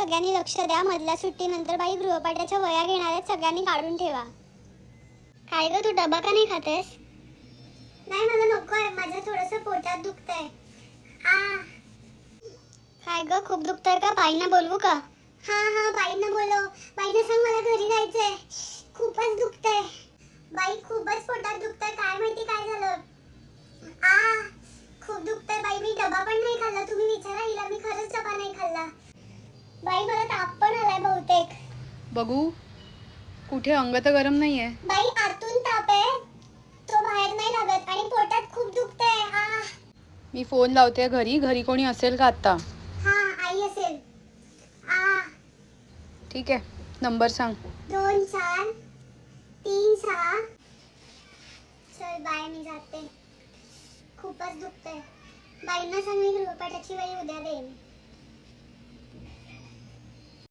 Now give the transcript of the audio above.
सगळ्यांनी लक्ष द्या. मधल्या सुट्टीनंतर बाई गृहपाठाच्या वया घेणार आहेत. सगळ्यांनी काढून ठेवा. काय ग तू डबा का नाही खातेस नाही मला नको आहे. माझं थोडंसं पोटात दुखतंय. आ काय ग खूप दुखतंय का? बाईंना बोलवू का? हा हा. बाईंना बोलव. बघू. कुठे? अंग तर गरम नाहीये. बाई आतून ताप आहे. तो बाहेर नाही लागत आणि पोटात खूप दुखतंय. आ मी फोन लावते घरी. घरी कोणी असेल का आत्ता? हा आई असेल. आ. ठीक आहे. नंबर सांग. दोन चार तीन सहा. चल बाय मी जाते. खूपच दुखतंय. बाईंना सांग मी गृहपाठाची वेळी उद्या देईन.